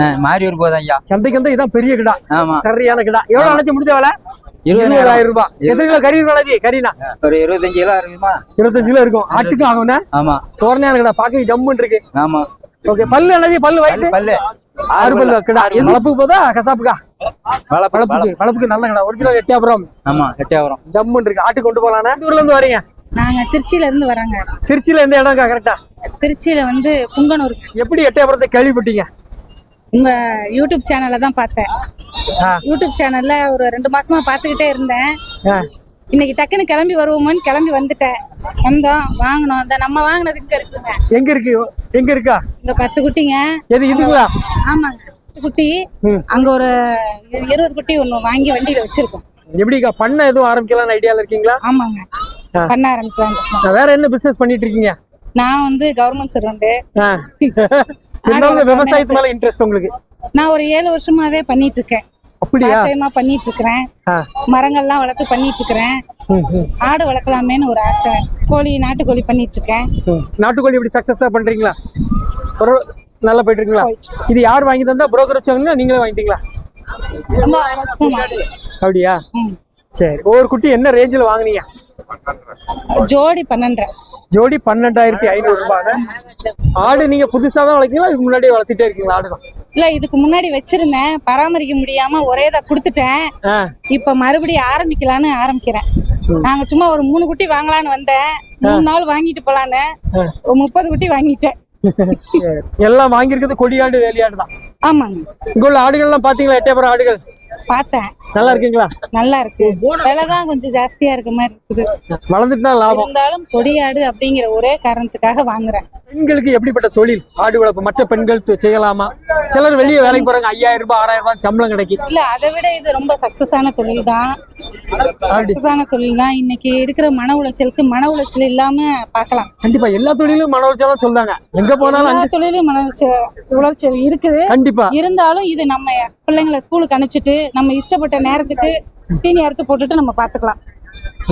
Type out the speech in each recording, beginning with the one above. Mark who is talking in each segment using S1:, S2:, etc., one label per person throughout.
S1: ஆ, மாரியூர் போதும் ஐயா.
S2: சந்தைக்கு வந்து இதான் பெரிய கிடா.
S1: ஆமா.
S2: சரியான கிடா. எவ்வளவு அணைச்சு முடிஞ்ச வேலை?
S1: இருபதாயிரம்.
S2: ரூபாய். எத்தனை கிலோ கறி இருக்கும் கறினா?
S1: ஒரு இருபத்தஞ்சு கிலோ இருக்குமா?
S2: இருபத்தஞ்சு கிலோ இருக்கும். ஆட்டுக்கும் ஆகும்னா
S1: ஆமா.
S2: தோரணையான கிடா. பாக்க ஜம்முன்னு இருக்கு.
S1: ஆமா.
S2: ஓகே பல்லு அண்ணாச்சி பல்லு வயசு?
S1: பல்லு
S2: ஆறு பல்லு கிடா. வளப்புக்கு போதா கசாப்புக்கா?
S1: வளப்பு
S2: வளப்புக்கு. வளப்புக்கு நல்ல கிடா. ஒரிஜினல் எட்டியாபுரம்
S1: ஆமா எட்டியாபுரம்
S2: ஜம்முன்னு இருக்கு. ஆட்டு கொண்டு போலாம்னா ஊர்ல இருந்து வரீங்க?
S3: நாங்க திருச்சியில இருந்து வராங்க.
S2: திருச்சியில எந்த இடம்க்கா கரெக்டா
S3: திருச்சியில வந்து புங்கனூர்.
S2: எப்படி எட்டயபுரத்தை கேள்விப்பட்டீங்க?
S3: உங்க யூடியூப் சேனல்ல தான் பார்த்தேன். யூடியூப் சேனல்ல ஒரு ரெண்டு மாசமா பார்த்துக்கிட்டே இருந்தேன். இன்னைக்கு டக்குன்னு கிளம்பி வருவோமோன்னு கிளம்பி வந்துட்டேன். வந்தோம் வாங்கினோம். இந்த நம்ம வாங்கினது இங்க இருக்குங்க.
S2: எங்க இருக்கு? எங்க இருக்கா?
S3: இங்க பத்து குட்டிங்க.
S2: எது இதுங்களா?
S3: ஆமாங்க. பத்து குட்டி. அங்க ஒரு இரு- இருபது குட்டி ஒண்ணு வாங்கி வண்டியில வச்சிருக்கோம்.
S2: எப்படிக்கா பண்ண எதுவும் ஆரம்பிக்கலாம்னு ஐடியால இருக்கீங்களா?
S3: ஆமாங்க. பண்ண ஆரம்பிக்கலாம்
S2: வேற என்ன பிசினஸ் பண்ணிட்டு இருக்கீங்க?
S3: நான் வந்து கவர்மெண்ட் சர்வெண்ட்.
S2: இருந்தாலும் விவசாயத்து மேல இன்ட்ரெஸ்ட் உங்களுக்கு?
S3: நான் ஒரு ஏழு வருஷமாவே பண்ணிட்டு இருக்கேன்
S2: அப்படியா?
S3: டைமா பண்ணிட்டு இருக்கிறேன். மரங்கள்லாம் வளர்த்து பண்ணிட்டு இருக்கிறேன் ஆடு வளர்க்கலாமேன்னு ஒரு ஆசை. கோழி நாட்டுக்கோழி பண்ணிட்டு இருக்கேன்.
S2: நாட்டுக்கோழி இப்படி சக்சஸா பண்றீங்களா? நல்லா போயிட்டு இருக்கீங்களா இது யார் வாங்கி தந்தா புரோக்கர் வச்சாங்கன்னா நீங்களே வாங்கிட்டீங்களா. அப்படியா. சரி. ஒவ்வொரு குட்டி என்ன ரேஞ்சில் வாங்குனீங்க?
S3: ஜோடி பன்னெண்டரை
S2: ஜோடி பன்னெண்டாயிரத்தி ஐநூறு ரூபாய். ஆடு நீங்க புதுசா தான் வளர்க்கீங்களா? இதுக்கு முன்னாடியே வளர்த்துட்டே இருக்கீங்களா ஆடு
S3: இல்ல இதுக்கு முன்னாடி வச்சிருந்தேன். பராமரிக்க முடியாம ஒரே இதை கொடுத்துட்டேன். இப்ப மறுபடியும் ஆரம்பிக்கலான்னு ஆரம்பிக்கிறேன். நாங்க சும்மா ஒரு மூணு குட்டி வாங்கலான்னு வந்தேன். மூணு நாள் வாங்கிட்டு போலான்னு முப்பது குட்டி வாங்கிட்டேன்.
S2: எல்லாம் வாங்கியிருக்கிறது கொடியாடு வேலையாடு தான்.
S3: ஆமாங்க.
S2: இங்க உள்ள ஆடுகள்லாம் பாத்தீங்களா எட்டயபுரம் ஆடுகள்.
S3: பார்த்தேன்.
S2: நல்லா இருக்கீங்களா
S3: நல்லா இருக்கு விலை தான் கொஞ்சம் ஜாஸ்தியா இருக்க மாதிரி இருக்குது.
S2: வளர்ந்துட்டு லாபம்.
S3: இருந்தாலும் கொடியாடு அப்படிங்கிற ஒரே காரணத்துக்காக வாங்குறேன்.
S2: பெண்களுக்கு எப்படிப்பட்ட தொழில்? ஆடு வளர்ப்பு. மற்ற பெண்கள் செய்யலாமா? சிலர் வெளியே வேலைக்கு போறாங்க. ஐயாயிரம் ரூபாய் ஆறாயிரம் ரூபாய் சம்பளம் கிடைக்கும்.
S3: இல்ல அதை விட இது ரொம்ப சக்சஸான தொழில் தான். சக்சஸான தொழில் தான். இன்னைக்கு இருக்கிற மன உளைச்சலுக்கு மன உளைச்சல் இல்லாம பார்க்கலாம்.
S2: கண்டிப்பா எல்லா தொழிலும் மன உளைச்சலாம் சொல்றாங்க. எங்க போனாலும்
S3: எல்லா தொழிலும் மன உளைச்சல் உளைச்சல் இருக்குது.
S2: கண்டிப்பா.
S3: இருந்தாலும் இது நம்ம பிள்ளைங்களை ஸ்கூலுக்கு அனுப்பிச்சிட்டு நம்ம இஷ்டப்பட்ட நேரத்துக்கு தீனி அறுத்து போட்டுட்டு நம்ம பாத்துக்கலாம்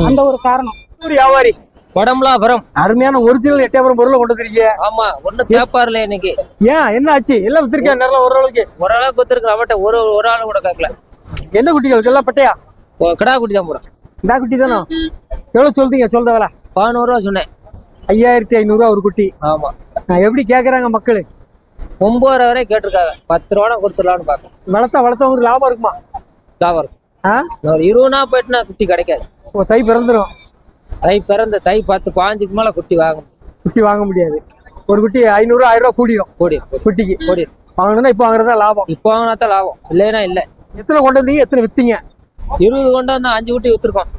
S3: அந்த ஒரு காரணம்.
S2: ஒரு வியாபாரி.
S4: வடமலாபுரம்.
S2: அருமையான ஒரிஜினல் எட்டயபுரம் பொருளை கொண்டு வந்துருக்கீங்க.
S4: ஆமா ஒண்ணு கேப்பாருல இன்னைக்கு.
S2: ஏன் என்ன ஆச்சு? எல்லாம் வச்சிருக்கேன் நல்லா ஓரளவுக்கு.
S4: ஓரளவுக்கு ஒத்துருக்கு அவட்ட ஒரு ஒரு ஆள் கூட கேட்கல
S2: என்ன குட்டிகளுக்கு? எல்லாம் பட்டையா?
S4: கிடா குட்டி தான் போறேன்
S2: இந்த குட்டி தானே? எவ்வளவு சொல்றீங்க? சொல்ற வேலை
S4: பதினோரு ரூபா சொன்னேன்.
S2: ஐயாயிரத்தி ஐநூறுரூவா ஒரு குட்டி.
S4: ஆமா.
S2: நான் எப்படி கேக்குறாங்க மக்கள்?
S4: ஒன்பது வரை கேட்டிருக்காங்க. பத்து ரூபா கொடுத்துடலாம்னு பார்க்கேன்
S2: வளர்த்தா வளர்த்தவங்களுக்கு லாபம் இருக்குமா?
S4: லாபம் இருக்கும்.
S2: ஆ?
S4: ஒரு இருபது நாள் போயிட்டுனா குட்டி கிடைக்காது.
S2: ஓ தை பிறந்துரும்.
S4: தை பிறந்த தை பத்து பாஞ்சுக்கு மேல குட்டி வாங்க
S2: குட்டி வாங்க முடியாது. ஒரு குட்டி ஐநூறு ஆயிரம் ரூபா கூடிரும்.
S4: கூடி
S2: குட்டிக்கு.
S4: கூடி
S2: வாங்கணும்னா இப்போ வாங்குறதா லாபம்.
S4: இப்போ வாங்கினா தான் லாபம். இல்லைன்னா இல்லை.
S2: எத்தனை கொண்டு வந்தீங்க? எத்தனை வித்தீங்க?
S4: இருபது கொண்டு வந்து அஞ்சு குட்டி வித்துருக்கோம்.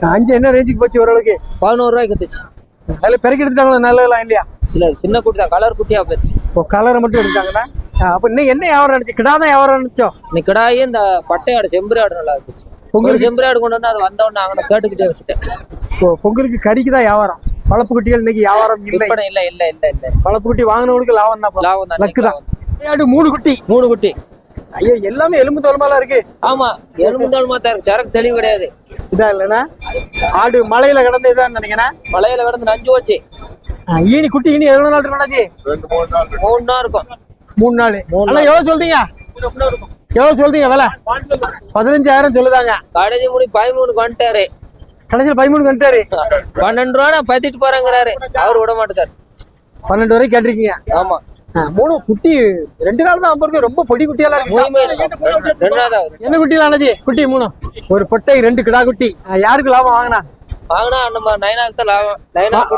S2: அஞ்சு என்ன ரேஞ்சுக்கு போச்சு ஓரளவுக்கு?
S4: பதினோரு ரூபாய்க்கு வித்துச்சு.
S2: அதில் பெருக்கி எடுத்துட்டாங்களா? நல்லதெல்லாம் இல்லையா?
S4: இல்ல சின்ன குட்டி தான் கலர் குட்டியா போயிருச்சு.
S2: இப்போ கலரை மட்டும் எடுத்தாங்கன்னா அப்போ இன்னும் என்ன வியாபாரம் நினைச்சு கிடா தான் வியாபாரம் நினைச்சோம்
S4: இன்னைக்கு கிடாயே இந்த பட்டையாடு செம்பரி ஆடு நல்லா இருந்துச்சு. ஒரு
S2: பொங்கலுக்கு
S4: செம்பரி ஆடு கொண்டு வந்து அது வந்தவொடனே அங்கே கேட்டுக்கிட்டே வச்சுட்டேன்
S2: இப்போ பொங்கலுக்கு கறிக்கு தான் வியாபாரம். வளர்ப்பு குட்டிகள் இன்னைக்கு வியாபாரம் இல்லை.
S4: இல்ல இல்ல இல்ல இல்ல.
S2: வளர்ப்பு குட்டி வாங்கினவங்களுக்கு லாபம் தான்
S4: லாபம் தான்
S2: லக்கு தான். மூணு குட்டி
S4: மூணு குட்டி
S2: ஐயோ எல்லாமே எலும்பு தோலுமாலாம் இருக்கு.
S4: ஆமா எலும்புந்தாள் மாத்தா இருக்கு. சரக்கு தெளிவு கிடையாது.
S2: இதா இல்லைன்னா ஆடு மலையில கிடந்து இதான் நினைக்கிறேன்
S4: மலையில கிடந்து நஞ்சு வச்சு
S2: ஈனி குட்டி ஈனி எவ்வளவு நாள் இருக்கணாச்சு
S4: மூணு நாள் இருக்கும்.
S2: மூணு நாள்.
S4: மூணு
S2: ஆனா எவ்வளவு சொல்றீங்க? எவ்வளவு சொல்றீங்க விலை? பதினஞ்சாயிரம் சொல்லுதாங்க.
S4: கடைசி முடி பதிமூணுக்கு வந்துட்டாரு.
S2: கடைசியில் பதிமூணு வந்துட்டாரு.
S4: பன்னெண்டு ரூபா நான் பத்திட்டு போறேங்கிறாரு. அவர் விட மாட்டேக்காரு
S2: பன்னெண்டு வரைக்கும் கேட்டிருக்கீங்க.
S4: ஆமா.
S2: மூணு குட்டி ரெண்டு நாள் தான் இருக்கு ரொம்ப பொடி குட்டியெல்லாம் இருக்கு. என்ன குட்டியில் ஆனது குட்டி மூணு. ஒரு பொட்டை ரெண்டு கிடா குட்டி. யாருக்கு லாபம் வாங்கினா?
S4: வாங்கினா நம்ம நைனாக்கு தான் லாபம்.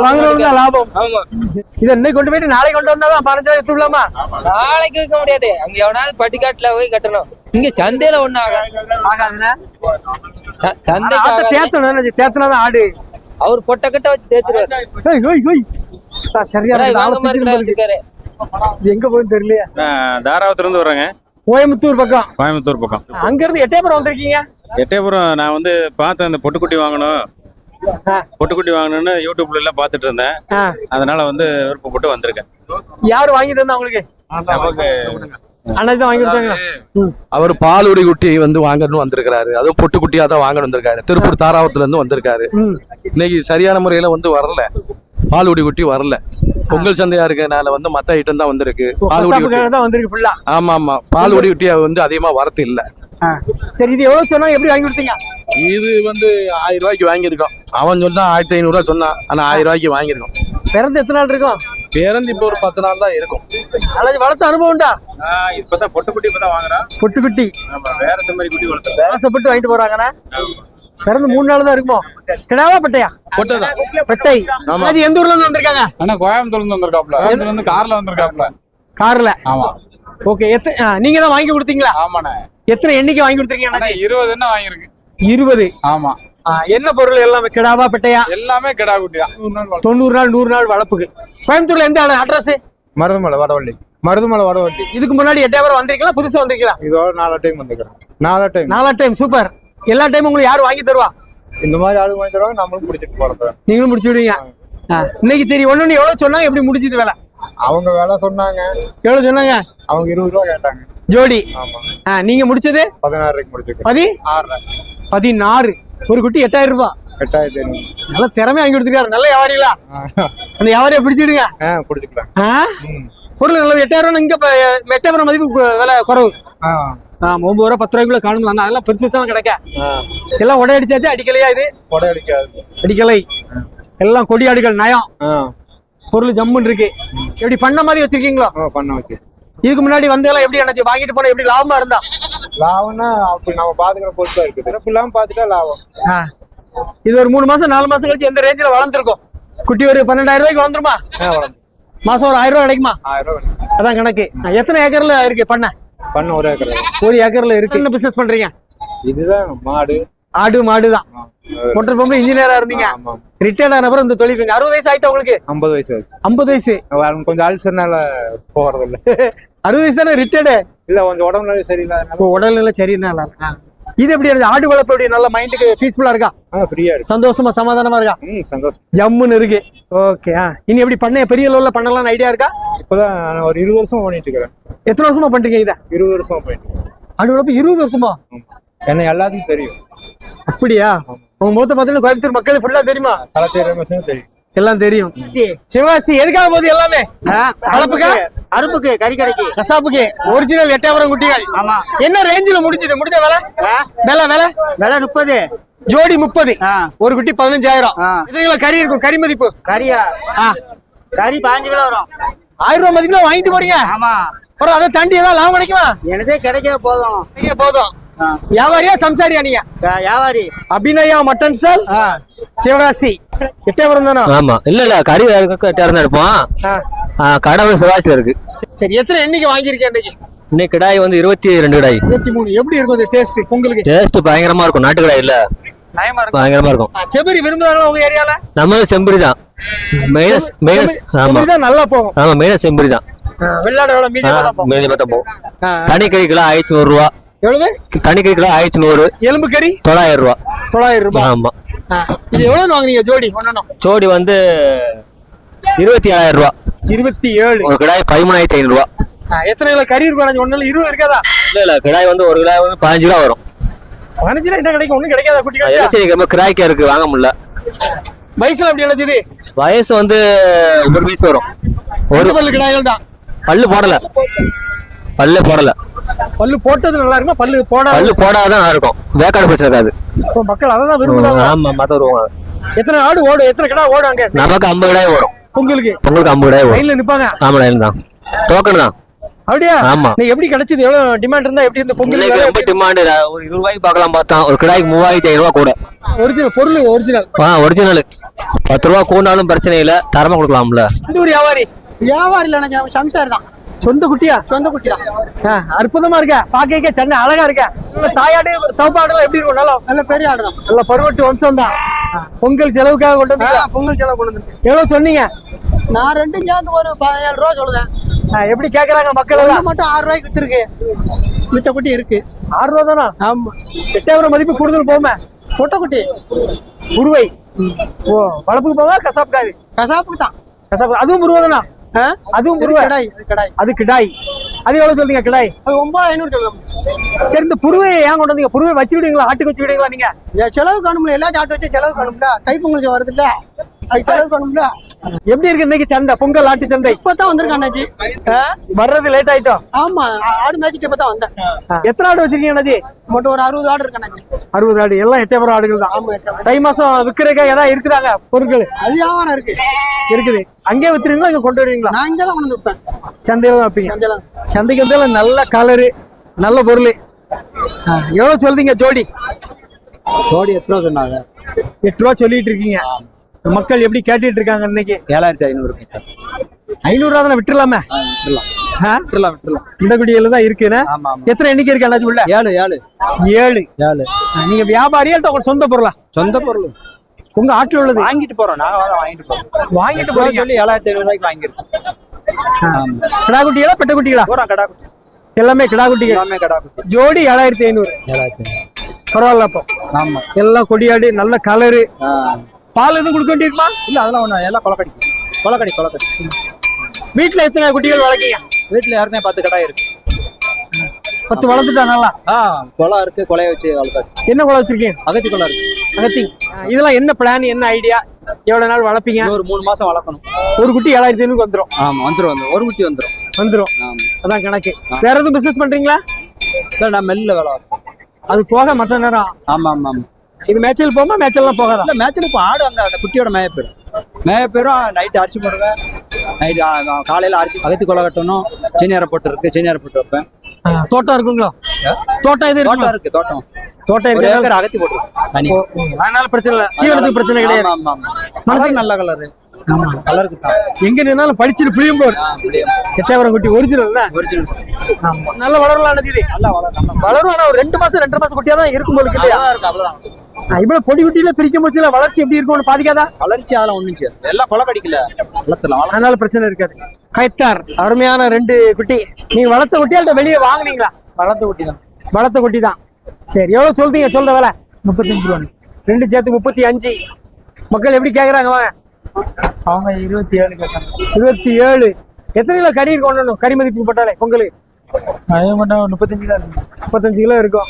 S2: வாங்குறவங்க தான் லாபம்.
S4: ஆமா.
S2: இதை இன்னைக்கு கொண்டு போயிட்டு நாளைக்கு கொண்டு வந்தாதான் விடலாமா
S4: நாளைக்கு வைக்க முடியாது. அங்க எவனாவது பட்டிக்காட்டுல போய் கட்டணும். இங்க சந்தையில ஒண்ணு ஆகாது.
S2: ஆகாதுண்ணா
S4: ச- சந்தைக்கு
S2: ஆட்டை
S4: ஆகாது.
S2: தேத்தணும் தேத்தனாதான் ஆடு.
S4: அவர் பொட்டை கட்ட வச்சு தேத்துருவாரு.
S2: சரியா எங்க போகுதுன்னு தெரியலையே.
S5: தாராபுரத்துலேருந்து வர்றேங்க.
S2: கோயம்புத்தூர் பக்கம்.
S5: கோயம்புத்தூர் பக்கம்.
S2: அங்க இருந்து எட்டயபுரம் வந்திருக்கீங்க?
S5: எட்டயபுரம் நான் வந்து பார்த்தேன் இந்த பொட்டுக்குட்டி வாங்கணும். பொட்டுக்குட்டி வாங்கணும்னு யூடியூப்ல எல்லாம் பார்த்துட்டு இருந்தேன். அதனால வந்து விருப்பப்பட்டு வந்திருக்கேன்.
S2: யாரு வாங்கி தந்தா உங்களுக்கு?
S5: நமக்கு
S2: அண்ணா தான் வாங்கி கொடுத்தாங்க. ம்.
S6: அவர் பாலுடி குட்டி வந்து வாங்கணும்னு வந்திருக்கிறாரு. அதுவும் பொட்டு குட்டியா தான் வாங்கணும் வந்திருக்காரு. திருப்பூர் தாராவத்துல இருந்து வந்திருக்காரு. இன்னைக்கு சரியான முறையில வந்து வரல. பாலுடி குட்டி வரல.
S7: பொங்கல் சந்தையா இருக்கனால வந்து மத்த ஐட்டம் தான் வந்திருக்கு. பால்
S2: கசாப்புக்காக தான் வந்திருக்கு ஃபுல்லா
S7: ஆமா ஆமா பால் குட்டி வந்து அதிகமா வரத்து இல்ல.
S2: சரி இது எவ்வளவு சொன்னா எப்படி வாங்கி கொடுத்தீங்க?
S7: இது வந்து ஆயிரம் ரூபாய்க்கு வாங்கியிருக்கோம். அவன் சொன்னா ஆயிரத்தி ஐநூறு ரூபாய் சொன்னான். ஆனா ஆயிரம் ரூபாய்க்கு வாங்கியிருக்கோம்.
S2: பிறந்து எத்தனை நாள் இருக்கும்?
S7: பிறந்து இப்போ ஒரு பத்து நாள் தான் இருக்கும்.
S2: அல்லது வளர்த்த அனுபவம் உண்டா?
S5: இப்பதான் பொட்டுக்குட்டி இப்பதான் வாங்குறான்.
S2: பொட்டுக்குட்டி.
S5: வேற இந்த மாதிரி குட்டி வளர்த்து
S2: ஆசைப்பட்டு வாங்கிட்டு போறாங்கண்ணா? பிறந்து மூணு நாள் தான் இருக்குமோ? கிடாவா பெட்டையா?
S7: பொட்டதான்
S2: பெட்டை. அது எந்த ஊர்ல இருந்து வந்திருக்காங்க?
S8: அண்ணா கோயம்புத்தூர்ல இருந்து வந்திருக்காப்ல கோயம்புத்தூர்ல இருந்து கார்ல வந்திருக்காப்ல
S2: கார்ல?
S8: ஆமா.
S2: ஓகே எத்தனை நீங்க தான் வாங்கி கொடுத்தீங்களா?
S8: ஆமாண்ணே.
S2: எத்தனை எண்ணிக்கை வாங்கி கொடுத்துருக்கீங்க?
S8: இருபது என்ன வாங்கியிருக்கு?
S2: இருபது.
S8: ஆமா.
S2: என்ன பொருள் எல்லாமே? கிடாவா பெட்டையா?
S8: எல்லாமே கிடா குட்டி தான். நூறு நாள் வளர்ப்பு.
S2: தொண்ணூறு நாள் நூறு நாள் வளர்ப்புக்கு. கோயம்புத்தூர்ல எந்த அட்ரஸ்
S9: மருதுமலை வடவள்ளி. மருதுமலை வடவள்ளி.
S2: இதுக்கு முன்னாடி எட்டாயிரம் வந்திருக்கீங்களா? புதுசா வந்திருக்கீங்களா?
S9: இதோட நாலு டைம் வந்துக்கிறேன் நாலா டைம்
S2: நாலா டைம் சூப்பர். எல்லா டைமும் உங்களுக்கு யார் வாங்கி தருவா?
S9: இந்த மாதிரி ஆளு வாங்கி தருவாங்க நம்மளும் பிடிச்சிட்டு போறது
S2: நீங்களும் முடிச்சு விடுவீங்க. இன்னைக்கு தெரியும் ஒண்ணு எவ்வளவு சொன்னாங்க எப்படி முடிச்சது வேலை?
S9: அவங்க வேலை சொன்னாங்க.
S2: எவ்வளவு சொன்னாங்க?
S9: அவங்க இருபது ரூபா கேட்டாங்க.
S2: ஜோடி. நீங்க முடிச்சது?
S9: பதினாறு
S2: பதி?
S9: ஆறரை.
S2: பதினாறு. ஒரு குட்டி எட்டாயிரம் ரூபாய்
S9: எட்டாயிரத்தி
S2: நல்ல திறமை வாங்கி கொடுத்துருக்காரு நல்ல வியாபாரிகளா?
S9: ஆ,
S2: அந்த வியாபாரியை பிடிச்சிடுங்க
S9: பிடிச்சிக்கலாம்.
S2: பொருள் நல்ல எட்டாயிரம் ரூபாய் இங்க எட்டாயிரம் மதிப்பு விலை குறவு.
S9: ஆ
S2: ஆ, ஒன்பது ரூபா பத்து ரூபாய்க்குள்ள காணும்ல அந்த அதெல்லாம் பெருசு பெருசாக கிடைக்க. எல்லாம் உடை அடிச்சாச்சு? அடிக்கலையா இது?
S9: கொடை அடிக்காது.
S2: அடிக்கலை. எல்லாம் கொடியாடுகள் நயம். பொருள் ஜம்முன்னு இருக்கு. எப்படி பண்ண மாதிரி வச்சிருக்கீங்களோ?
S9: பண்ண வச்சு
S2: இதுக்கு முன்னாடி வந்தெல்லாம் எப்படி நினைச்சு வாங்கிட்டு போனா எப்படி லாபமா இருந்தா?
S9: லாபம்னா அப்படி நம்ம பாத்துக்கிற பொறுத்தா இருக்குது. சிறப்பு இல்லாம பாத்துட்டா லாபம்.
S2: இது ஒரு மூணு மாசம் நாலு மாசம் கழிச்சு எந்த ரேஞ்சில் வளர்ந்துருக்கும்? குட்டி ஒரு பன்னெண்டாயிரம் ரூபாய்க்கு வளர்ந்துருமா? மாசம் ஒரு ஆயிரம் ரூபாய் கிடைக்குமா. அதான் கணக்கு. எத்தனை ஏக்கர்ல இருக்கு பண்ண?
S9: பண்ண ஒரு ஏக்கர்.
S2: ஒரு ஏக்கர்ல இருக்கு. என்ன பிசினஸ் பண்றீங்க?
S9: இதுதான் மாடு.
S2: ஆடு மாடு தான் மோட்டர் பம்பு இன்ஜினியரா இருந்தீங்க.
S9: ஆமா
S2: ரிட்டையர்ட் ஆன அப்புறம் இந்த தொழில் பண்ணீங்க. அறுபது வயசு ஆயிட்டா உங்களுக்கு?
S9: ஐம்பது வயசு ஆச்சு
S2: ஐம்பது வயசு.
S9: அவங்க கொஞ்சம் அல்சர்னால போறது இல்ல
S2: அறுபது வயசு தானே ரிட்டையர்டு
S9: இல்ல கொஞ்சம் உடம்புனாலே சரியில்லாதனால.
S2: இப்போ உடல்நிலை சரியில்லை இது எப்படி இருக்கு? ஆடு வளர்ப்பு எப்படி நல்ல மைண்டுக்கு பீஸ்ஃபுல்லா இருக்கா?
S9: ஃப்ரீயா இருக்கு.
S2: சந்தோஷமா சமாதானமா இருக்கா?
S9: சந்தோஷம்.
S2: ஜம்முன்னு இருக்கு. ஓகே இனி எப்படி பண்ண பெரிய லெவல்ல பண்ணலாம்னு ஐடியா இருக்கா?
S9: இப்பதான் நான் ஒரு இருபது வருஷம் பண்ணிட்டு இருக்கிறேன்.
S2: எத்தனை வருஷமா பண்றீங்க இத?
S9: இருபது வருஷம் பண்ணிட்டு
S2: ஆடு வளர்ப்பு இருபது வருஷமா.
S9: என்ன எல்லாத்துக்கும் தெரியும்.
S2: அப்படியா? உங்க மூத்த பார்த்தீங்கன்னா கோயம்புத்தூர் மக்கள் ஃபுல்லா தெரியுமா?
S9: தெரியும்.
S2: எல்லாம் தெரியும். சிவாசி எதுக்காக போகுது எல்லாமே? வளர்ப்புக்கா
S10: அறுப்புக்கு? கறி கடைக்கு
S2: கசாப்புக்கு. ஒரிஜினல் எட்டாயிரம் குட்டிகள்
S10: ஆமா.
S2: என்ன ரேஞ்சில முடிஞ்சது முடிஞ்ச வேலை? வேலை வேலை?
S10: விலை முப்பது.
S2: ஜோடி முப்பது. ஒரு குட்டி பதினஞ்சாயிரம். இதுல கறி இருக்கும். கறி மதிப்பு.
S10: கறியா. கறி பாஞ்சு கிலோ வரும்.
S2: ஆயிரம் ரூபாய் மதிப்புல வாங்கிட்டு போறீங்க?
S10: ஆமா.
S2: அப்புறம் அதை தாண்டி ஏதாவது லாபம் கிடைக்குமா?
S10: எனதே கிடைக்க போதும்.
S2: நீங்க போதும். வியாபாரியா சம்சாரியா நீங்க?
S10: வியாபாரி.
S2: அபிநயா மட்டன் சால்
S10: ஆ.
S2: தானே?
S11: ஆமா. இல்ல இல்ல கறி தான் எடுப்போம். கடை வந்து சிவாசில இருக்கு.
S2: சரி எத்தனை எண்ணிக்கை வாங்கியிருக்கேன் இன்னைக்கு
S11: இன்னைக்கு கிடாய் வந்து இருபத்தி ரெண்டு கிடாய்.
S2: இருபத்தி மூணு. எப்படி இருக்கும் டேஸ்ட் பொங்கலுக்கு?
S11: டேஸ்ட் பயங்கரமா இருக்கும். நாட்டு கிடாய் இல்ல. பயங்கரமா இருக்கும்.
S2: ஆ, செபரி விரும்புறாங்களா உங்க ஏரியால?
S11: நம்ம செம்பரி தான். மெயினஸ் ஆமா.
S2: நல்லா போகும்.
S11: ஆமா மெயினஸ் செம்பரி தான்.
S2: வெள்ளாடு
S11: மீதி பார்த்தா போகும்? தனி ஆயிரத்தி நூறு ரூபா.
S2: எவ்வளவு?
S11: தனி கறி கிலோ ஆயிரத்தி நூறு.
S2: எலும்பு கறி?
S11: தொள்ளாயிரம் ரூபா.
S2: தொள்ளாயிரம் ரூபாய்
S11: ஆமா.
S2: இது எவ்வளவு வாங்குனீங்க ஜோடி?
S11: ஜோடி வந்து இருபத்தி ஏழாயிரம் ரூபா.
S2: இருபத்தி ஏழு.
S11: ஒரு கிடாய் பதிமூணாயிரத்தி ஐநூறு ரூபா.
S2: எத்தனை கிலோ கறி இருக்கும் ஒண்ணு இருபது இருக்காதா?
S11: இல்ல இல்ல கிடாய் வந்து ஒரு கிடாய் வந்து பதினஞ்சு ரூபா வரும்.
S2: பதினஞ்சு ரூபா கிடைக்கும்? ஒண்ணும் கிடைக்காதா குட்டி
S11: எலசி ரொம்ப கிராய்க்கா இருக்கு வாங்க முடியல.
S2: வயசுல அப்படி நினைச்சது
S11: வயசு வந்து ஒரு வயசு வரும். ஒரு
S2: பல்லு கிடாய்கள் தான்.
S11: பல்லு போடல. பல்லு போடல.
S2: பல்லு போட்டது நல்லா இருக்குமா? பல்லு போடாது
S11: பல்லு போடாதான் நல்லா இருக்கும். வேக்காடு பிரச்சனை இருக்காது.
S2: இப்போ மக்கள் அதை தான் விரும்புறாங்க
S11: ஆமா மத்த வருவாங்க.
S2: எத்தனை ஆடு ஓடும்? எத்தனை கடை ஓடும் அங்க?
S11: நமக்கு ஐம்பது கிடாய் வரும்
S2: பொங்கலுக்கு?
S11: பொங்கலுக்கு ஐம்பது கிடாய் வரும்
S2: லைன்ல நிப்பாங்க.
S11: ஆமா லைன் தான். டோக்கன் தான்.
S2: அப்படியா?
S11: ஆமா.
S2: நீ எப்படி கிடைச்சது? எவ்வளவு டிமாண்ட் இருந்தா எப்படி இந்த
S11: இன்னைக்கு
S2: பொங்கல்
S11: ரொம்ப டிமாண்டு ஒரு இருபது ரூபாய்க்கு பார்க்கலாம் பார்த்தோம். ஒரு கிடாய்க்கு மூவாயிரத்தி ஐநூறு ரூபா கூட.
S2: ஒரிஜினல் பொருள் ஒரிஜினல்
S11: ஆ ஒரிஜினல் பத்து ரூபா கூண்டாலும் பிரச்சனை இல்லை. தரமா கொடுக்கலாம்ல.
S2: இந்த ஒரு வியாபாரி.
S10: வியாபாரி இல்ல நம்ம சம்சார் தான்.
S2: சொந்த குட்டியா
S10: சொந்த குட்டி தான்
S2: ஆ, அற்புதமா இருக்க. பாக்க சென்னை அழகா இருக்க. தாயாடு தவப்பாடுலாம் எப்படி இருக்கும்? நல்லா
S10: நல்ல பெரிய ஆடு தான்.
S2: நல்ல பருவட்டு வம்சம் தான். பொங்கல் செலவுக்காக கொண்டு வந்து
S10: பொங்கல் செலவு கொண்டு வந்து
S2: எவ்வளவு சொன்னீங்க?
S10: நான் ரெண்டும் சேர்ந்து ஒரு பதினேழு ரூபா சொல்லுதேன்.
S2: எப்படி கேக்குறாங்க மக்கள் எல்லாம்?
S10: மட்டும் ஆறு ரூபாய்க்கு வித்துருக்கு. மிச்ச குட்டி இருக்கு.
S2: ஆறு ரூபா தானா?
S10: ஆமா.
S2: எட்டாயிரம் மதிப்பு கூடுதல் போமே
S10: பொட்டை குட்டி
S2: உருவை ஓ வளர்ப்புக்கு போவா? கசாப்புக்காது
S10: கசாப்புக்கு தான்.
S2: கசாப்பு. அதுவும் உருவா தானா?
S10: ஆ?
S2: அதுவும் உருவை.
S10: கடாய் கடாய்.
S2: அது கிடாய். அது எவ்வளவு சொல்றீங்க கிடாய்?
S10: அது ஒன்பது ஐநூறு சொல்லுங்க.
S2: சரி இந்த புருவையை ஏன் கொண்டு வந்தீங்க? புருவை வச்சு விடுவீங்களா? ஆட்டுக்கு வச்சு விடுவீங்களா நீங்க?
S10: செலவு காணும்ல எல்லா சாட்டு வச்சு செலவு காணும்ல. தைப்பொங்கல் வருது இல்ல? அது செலவு பண்ணும்ல
S2: எப்படி இருக்கு இன்னைக்கு சந்தை? பொங்கல் ஆட்டு சந்தை?
S10: இப்பதான் வந்திருக்கேன் அண்ணாச்சி?
S2: வர்றது லேட் ஆயிட்டோம்
S10: ஆமா ஆடு மேய்ச்சிட்டு இப்பதான் வந்தேன்.
S2: எத்தனை ஆடு வச்சிருக்கீங்க அண்ணாஜி
S10: மட்டும் ஒரு அறுபது ஆடு இருக்கு அண்ணாச்சி.
S2: அறுபது ஆடு. எல்லாம் எட்டயபுரம் ஆடுகள் தான்.
S10: ஆமா.
S2: தை மாசம் விற்கிறதுக்காக ஏதாவது இருக்குதாங்க பொருட்கள்?
S10: அது வியாபாரம் இருக்கு.
S2: இருக்குது. அங்கே வித்துறீங்களா இங்க கொண்டு வருவீங்களா?
S10: நான் கொண்டு
S2: சந்தையில தான் வைப்பீங்க. சந்தைக்கு வந்தால நல்ல கலரு நல்ல பொருள். எவ்வளவு சொல்றீங்க ஜோடி?
S1: ஜோடி எட்டு ரூபா சொன்னாங்க.
S2: எட்டு ரூபா சொல்லிட்டு இருக்கீங்க. மக்கள் எப்படி கேட்டுட்டு இருக்காங்க இன்னைக்கு?
S1: ஏழாயிரத்தி ஐநூறு கிட்ட.
S2: ஐநூறு ரூபா தானே விட்டுலாமே
S1: விட்டுலாம்? விட்டுலாம்
S2: குடியில தான் இருக்குண்ணே எத்தனை எண்ணிக்கை இருக்கு அண்ணாச்சி உள்ள?
S1: ஏழு ஏழு.
S2: ஏழு.
S1: ஏழு.
S2: நீங்க வியாபாரியா சொந்த பொருளா?
S1: சொந்த பொருள்.
S2: உங்க ஆட்டுல உள்ளது.
S1: வாங்கிட்டு போறோம். நாங்க வாங்கிட்டு போறோம்.
S2: வாங்கிட்டு போறீங்க.
S1: சொல்லி ஏழாயிரத்தி ஐநூறு ரூபாய்க்கு வாங்கிருக்கோம்
S2: கிடா குட்டிகளா பெட்ட குட்டிகளா
S1: கடா குட்டி
S2: எல்லாமே கிடா குட்டிகள்
S1: எல்லாமே கடா குட்டி
S2: ஜோடி ஏழாயிரத்தி ஐநூறு.
S1: ஏழாயிரத்தி ஐநூறு.
S2: பரவாயில்ல அப்போ.
S1: ஆமா.
S2: எல்லாம் கொடியாடு நல்ல கலரு. பால் எதுவும் கொடுக்க வேண்டியிருக்குமா?
S1: இல்ல அதெல்லாம் ஒண்ணு எல்லாம் கொலக்கடி. கொலக்கடி கொலக்கடி.
S2: வீட்டுல எத்தனை குட்டிகள் வளர்க்கீங்க?
S1: வீட்டுல யாருமே பத்து கடை இருக்கு.
S2: பத்து வளர்த்துட்டா நல்லா?
S1: ஆ குளம் இருக்கு கொலைய வச்சு வளர்த்தாச்சு.
S2: என்ன குளம் வச்சிருக்கீங்க?
S1: அகத்தி குளம் இருக்கு.
S2: அகத்தி. இதெல்லாம் என்ன பிளான் என்ன ஐடியா எவ்வளவு நாள் வளர்ப்பீங்க?
S1: ஒரு மூணு மாசம் வளர்க்கணும்.
S2: ஒரு குட்டி ஏழாயிரத்தி ஐநூறு வந்துரும்.
S1: ஆமா வந்துரும் வந்துரும். ஒரு குட்டி வந்துரும்.
S2: வந்துரும்.
S1: ஆமா.
S2: அதான் கணக்கு. வேற எதுவும் பிசினஸ் பண்றீங்களா?
S1: இல்ல நான் மெல்ல வேலை.
S2: அது போக மற்ற நேரம்.
S1: ஆமா ஆமா ஆமா.
S2: இது மேட்சில் போமா மேட்செல்லாம் போகாதா?
S1: இல்ல மேட்ச்ல இப்போ ஆடு அந்த அந்த குட்டியோட மேய போயிடும் மேய போயிடும் நைட்டு அரிசி போடுவேன் நைட்டு காலையில அரிசி அகத்தி கொலை கட்டணும். சீனியாரை போட்டு இருக்கு சீனியாரை போட்டு வைப்பேன்.
S2: தோட்டம் இருக்குங்களோ? தோட்டம் இது
S1: தோட்டம் இருக்கு தோட்டம்.
S2: தோட்டம் இருக்கு
S1: அகத்தி போட்டு தனி.
S2: அதனால பிரச்சனை இல்லை. தீவனத்துக்கு பிரச்சனை கிடையாது.
S1: ஆமா ஆமா கலர். கலருக்கு தான்.
S2: எங்க நின்னாலும் படிச்சுட்டு புளியும் போர்
S1: ஆ, புளியம்.
S2: எட்டாயிரம் குட்டி ஒரிஜினல் தான்
S1: ஒரிஜினல்.
S2: நல்ல வளரலாம் இது
S1: நல்லா வளரும். நல்லா
S2: வளரும் ஆனா ஒரு ரெண்டு மாசம் ரெண்டரை மாசம் குட்டியா தான் இருக்கும் போலுக்கு இல்லையா?
S1: அவ்வளவுதான் இருக்கு அவ்வளவுதான்.
S2: ஆ, இவ்வளவு பொடி குட்டியில பிரிக்கும் போச்சுல வளர்ச்சி எப்படி இருக்கும்னு பாதிக்காதா?
S1: வளர்ச்சி அதெல்லாம் செய்யாது. எல்லாம் கொலை கடிக்கல. வளர்த்தலாம் வளர்த்து
S2: அதனால பிரச்சனை இருக்காது. கைத்தார் அருமையான ரெண்டு குட்டி. நீங்க வளர்த்த குட்டியா இல்ல வெளியே வாங்குனீங்களா?
S1: வளர்த்த குட்டி தான்.
S2: வளர்த்த குட்டி தான். சரி எவ்வளவு சொல்றீங்க? சொல்ற விலை. முப்பத்தஞ்சு ரூபா ரெண்டு சேர்த்து முப்பத்தி அஞ்சு. மக்கள் எப்படி கேக்குறாங்க வாங்க.
S1: அவங்க இருபத்தி ஏழு கேட்டாங்க.
S2: இருபத்தி ஏழு எத்தனை கிலோ கறி இருக்கும் ஒண்ணு? கறி மதிப்பு போட்டாலே பொங்கலுக்கு
S1: அதே மட்டும் முப்பத்தஞ்சு தான் இருக்கு.
S2: முப்பத்தஞ்சு கிலோ இருக்கும்.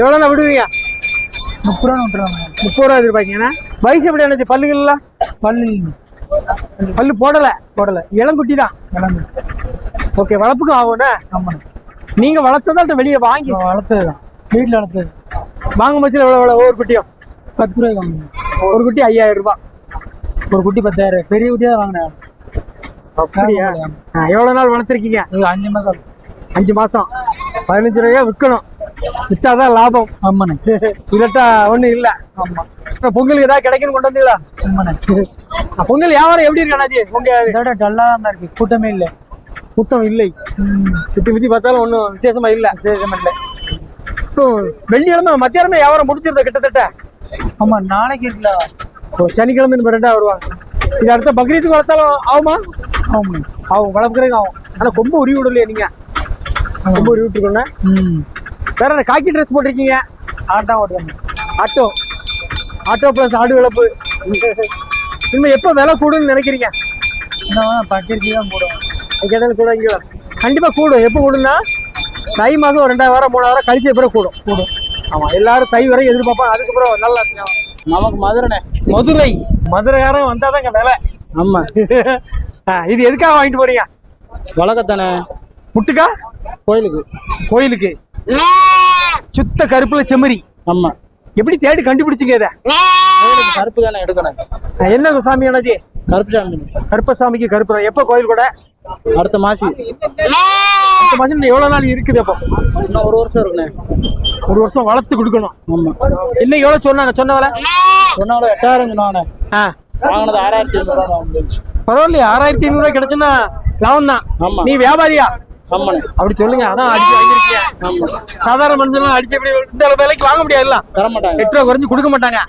S2: எவ்வளோண்ணா விடுவீங்க?
S1: முப்பது ரூபா. விட்டுருவாங்க
S2: முப்பது ரூபா எதிர்பார்க்கீங்கன்னா வயசு எப்படி எனக்கு பல்லுகள்லாம்?
S1: பள்ளி
S2: பல்லு போடல? போடல. இளங்குட்டி தான். ஓகே வளர்ப்புக்கும் ஆகும்ண்ணா?
S1: ஆமாம்
S2: நீங்க வளர்த்ததா வெளியே வாங்கி?
S1: வளர்த்தது தான். வீட்டில் வளர்த்தது.
S2: வாங்கும் பட்சத்தில் எவ்வளோ எவ்வளோ ஒவ்வொரு குட்டியும்?
S1: பத்து ரூபாய்க்கு
S2: ஒரு குட்டி ஐயாயிரம் ரூபாய்.
S1: ஒரு குட்டி பத்தாயிரம். பெரிய குட்டியாக தான் வாங்கினேன்.
S2: அப்படியா? ஆ, எவ்வளவு நாள் வளர்த்துருக்கீங்க?
S1: அஞ்சு மாதம்
S2: அஞ்சு மாசம். பதினஞ்சு ரூபாயா விற்கணும் வித்தாதான் லாபம்.
S1: ஆமாண்ணே.
S2: இல்லாட்டா ஒண்ணும் இல்ல.
S1: ஆமா.
S2: பொங்கலுக்கு ஏதாவது கிடைக்குன்னு கொண்டு வந்தீங்களா?
S1: ஆமாண்ணே.
S2: பொங்கல் வியாபாரம் எப்படி இருக்கு அண்ணாஜி உங்க
S1: இதோட டல்லாக தான் இருக்கு. கூட்டமே இல்லை.
S2: சுத்தம் இல்லை. சுத்தி முத்தி பார்த்தாலும் ஒன்றும் விசேஷமா இல்ல.
S1: விசேஷம் இல்லை.
S2: இப்போ வெள்ளிக்கிழமை மத்தியானமே வியாபாரம் முடிச்சிருந்த கிட்டத்தட்ட?
S1: ஆமா நாளைக்கு இருக்குல்ல
S2: சனிக்கிழமை இந்த ரெண்டா வருவாங்க. இது அடுத்த பக்ரீத்துக்கு வளர்த்தாலும் ஆகுமா?
S1: ஆமாண்ணே
S2: ஆகும். வளர்க்குறதுக்கு ஆகும். ஆனா கொம்பு உருவி விடலையே நீங்க. கொம்பு உருவி விட்டுருக்கோண்ணே வேற என்ன காக்கி ட்ரெஸ் போட்டிருக்கீங்க?
S1: ஆட்டா ஓட்டுவாங்க
S2: ஆட்டோ. ஆட்டோ பிளஸ் ஆடு வளர்ப்பு இனிமே எப்போ விலை கூடுன்னு நினைக்கிறீங்க?
S1: இன்னும் பக்கிரிக்கி தான் போடுவோம்
S2: கேட்டாலும் கூட இங்கே கண்டிப்பா கூடும். எப்போ கூடும்னா? தை மாதம் ஒரு ரெண்டாயிரம் வாரம் மூணாயிரம் கழிச்ச பிறகு கூடும். கூடும். ஆமா எல்லாரும் தை வரை எதிர்பார்ப்பாங்க. அதுக்கப்புறம் நல்லா
S1: நமக்கு மதுரைண்ணே.
S2: மதுரை. மதுரைக்காரன் வந்தாதான் இங்க விலை.
S1: ஆமா.
S2: இது எதுக்காக வாங்கிட்டு போறீங்க?
S1: வழக்கத்தானே.
S2: முட்டுக்கா?
S1: கோயிலுக்கு.
S2: கோயிலுக்கு. சுத்த கருப்புல செம்மறி.
S1: ஆமா.
S2: எப்படி தேடி கண்டுபிடிச்சிங்க இதை?
S1: கோயிலுக்கு கருப்பு தானே எடுக்கணும்.
S2: என்ன சாமி அண்ணாஜி
S1: கருப்பு சாமி.
S2: கருப்பசாமிக்கு கருப்பு தான். எப்போ கோயில் கூட?
S1: அடுத்த மாசி.
S2: அடுத்த மாசம் இன்னும் எவ்வளவு நாள் இருக்குது அப்போ?
S1: இன்னும் ஒரு வருஷம் இருக்குண்ணே.
S2: ஒரு வருஷம் வளர்த்து கொடுக்கணும்.
S1: ஆமா.
S2: இன்னைக்கு எவ்வளவு சொன்னாங்க? சொன்ன விலை?
S1: சொன்னாலும் எட்டாயிரம்
S2: ஆ.
S1: வாங்கினது ஆறாயிரத்தி ஐநூறுவா
S2: பரவாயில்லையா ஆறாயிரத்தி ஐநூறு கிடைச்சுன்னா லாபம் தான். நீ வியாபாரியா? அப்படி சொல்லுங்க அதான் அடிச்சு வாங்கிருக்கீங்க சாதாரண மனுஷன் அடிச்சு எப்படி இந்த விலைக்கு வாங்க முடியாதுல்ல?
S1: தர மாட்டாங்க
S2: எட்டு ரூபா குறைஞ்சு கொடுக்க மாட்டாங்க.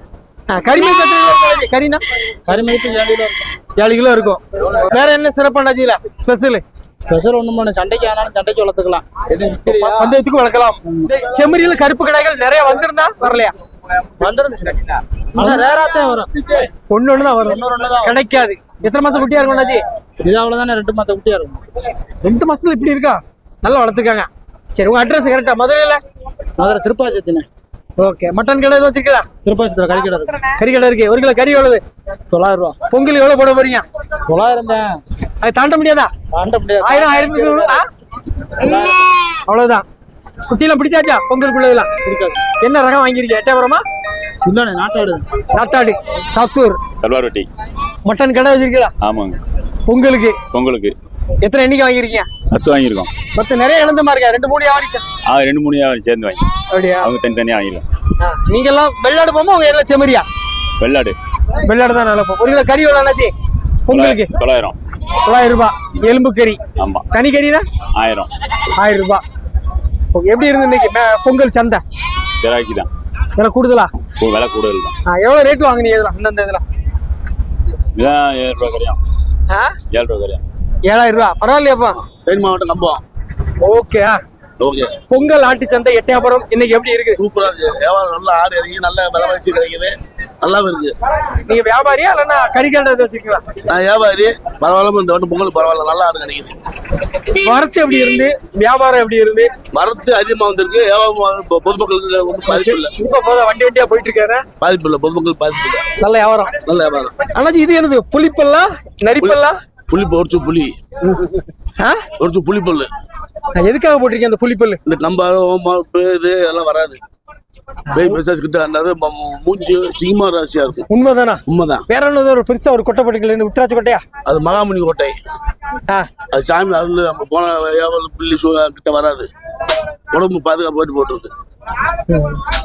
S2: கிலோ இருக்கும்? கறினா
S1: கரிமதிப்பு ஏழு கிலோ இருக்கும்.
S2: வேற என்ன சிறப்பாண்டாச்சியில ஸ்பெஷல்
S1: ஸ்பெஷல் ஒன்றும் பண்ண சண்டைக்கு ஆனாலும் சண்டைக்கு வளர்த்துக்கலாம்.
S2: பந்தயத்துக்கு வளர்க்கலாம். செம்மறியில கருப்பு கடைகள் நிறைய வந்திருந்தா வரலையா. கிடைக்காது. எத்தனை மாசம் குட்டியா இருக்கும்
S1: இது அவ்வளவுதானே ரெண்டு மாத்த குட்டியா இருக்கும்.
S2: ரெண்டு மாசத்துல இப்படி இருக்கா? நல்லா வளர்த்துருக்காங்க. சரி உங்க அட்ரஸ் கரெக்டா மதுரையில?
S1: மதுரை திருப்பாச்சத்தினே
S2: ஓகே. மட்டன் கடை எதுவும் வச்சிருக்கா
S1: திருப்பதி கறி கடை இருக்கு.
S2: கறி கடை இருக்கு. ஒரு கிலோ கறி எவ்வளவு?
S1: தொள்ளாயிரம் ரூபா.
S2: பொங்கல் எவ்வளவு போட போறீங்க?
S1: தொள்ளாயிரம் தான்
S2: அது தாண்ட முடியாதா?
S1: தாண்ட முடியாது.
S2: ஆயிரம் ஆயிரத்தி ஐநூறு, ஆ? அவ்வளவுதான். குட்டிலாம் பிடிச்சாச்சா? பொங்கலுக்குள்ளதெல்லாம் என்ன ரகம் வாங்கியிருக்கீங்க? எட்டாபுரமா
S1: சின்ன நாட்டாடு.
S2: நாத்தாடு சாத்தூர்.
S12: சல்வார் ரொட்டி
S2: மட்டன் கடை வச்சிருக்கீங்களா?
S12: ஆமாங்க.
S2: பொங்கலுக்கு?
S12: பொங்கலுக்கு.
S2: எத்தனை எண்ணிக்கை வாங்கியிருக்கீங்க?
S12: பத்து வாங்கியிருக்கோம்.
S2: மொத்த நிறைய இழந்தமா இருக்கா? ரெண்டு மூணு வியாபாரிச்சா
S12: ஆ ரெண்டு மூணு சேர்ந்து வாங்கி.
S2: அப்படியா?
S12: அவங்க தனித்தனியாக வாங்கிருக்கோம்
S2: நீங்க எல்லாம் வெள்ளாடு போமா உங்க எல்லாம் செம்மறியா?
S12: வெள்ளாடு.
S2: வெள்ளாடு தான் நல்லா ஒரு கிலோ கறி எவ்வளோ பொங்கலுக்கு
S12: தொள்ளாயிரம்
S2: தொள்ளாயிரம். ரூபாய். எலும்பு கறி.
S12: ஆமாம்
S2: தனி கறினா?
S12: ஆயிரம்.
S2: ஆயிரம் ரூபாய். எப்படி இருந்து இன்னைக்கு? பொங்கல் சந்தை?
S12: கிராக்கி தான்.
S2: விலை கூடுதலா?
S12: விலை கூடுதல் தான்.
S2: ஆ, எவ்வளவு ரேட்ல வாங்குனீங்க இதெல்லாம்? இந்தந்த இதெல்லாம்?
S12: இதுதான் ஏழு ரூபா கரையும்
S2: ஆ?
S12: ஏழு ரூபா கரையும்
S2: ஏழாயிரம் ரூபா. பரவாயில்லையாப்பா?
S6: தேனி மாவட்டம் நம்புவோம்.
S2: ஓகே
S6: ஓகே
S2: பொங்கல் ஆட்டு சந்தை எட்டயபுரம் இன்னைக்கு எப்படி இருக்கு?
S6: சூப்பரா இருக்கு. வியாபாரம் நல்லா ஆடு இறங்கி நல்ல விலைவாசி கிடைக்குது. நல்லாவும் இருக்கு.
S2: நீங்க வியாபாரியா இல்லைன்னா கறிக்கடை வச்சிருக்கீங்களா?
S6: நான் வியாபாரி. பரவாயில்லாம இந்த வாட்டி பொங்கல் பரவாயில்ல. நல்லா ஆடு கிடைக்குது.
S2: வரத்து எப்படி இருந்து? வியாபாரம் எப்படி இருந்து?
S6: வரத்து அதிகமா வந்திருக்கு. வியாபாரம் வந்து பொதுமக்களுக்கு ஒன்றும் பாதிப்பு இல்லை.
S2: இப்ப போத வண்டி வண்டியா போயிட்டு இருக்காரு?
S6: பாதிப்பு இல்லை. பொதுமக்கள் பாதிப்பு இல்லை.
S2: நல்ல வியாபாரம்.
S6: நல்ல வியாபாரம்.
S2: அண்ணாச்சி இது என்னது? புளிப்பல்லா? நரிப்பல்லா?
S6: புளி பொறிச்சு புளி? பொறிச்சு புளி பல்லு.
S2: எதுக்காக போட்டிருக்கேன் அந்த புளிப்பல்லு
S6: இந்த நம்ம இது எல்லாம் வராது. பேய் பிசாஸ் கிட்ட அந்த மூஞ்சி சிங்கமா ராசியா இருக்கும்.
S2: உண்மைதானா?
S6: உண்மைதான்.
S2: வேற என்னது ஒரு பெருசா ஒரு கொட்டை போட்டுக்கல உத்திராட்சி கொட்டையா?
S6: அது மகாமணி கோட்டை. அது சாமி அருள் நம்ம போன வியாபாரம் புள்ளி கிட்ட வராது. உடம்பு பாதுகாப்பு போட்டு போட்டுருது.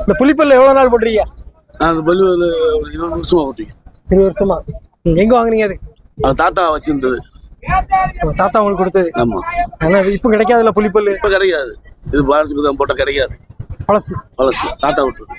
S2: இந்த புளிப்பல்லு எவ்வளவு நாள் போட்டிருக்கீங்க?
S6: நான் அந்த பல்லு ஒரு இருபது வருஷமா ஓட்டிங்க
S2: இருபது வருஷமா. எங்க வாங்குனீங்க அது?
S6: அது தாத்தா வச்சிருந்தது.
S2: தாத்தா உங்களுக்கு கொடுத்தது?
S6: ஆமா.
S2: ஆனா இப்ப கிடைக்காதுல்ல புளிப்பல்லு?
S6: இப்ப கிடைக்காது. இது பாரசுக்கு தான் போட்டா கிடைக்காது.
S2: பழசு.
S6: பழசு. தாத்தா விட்டுருக்கு.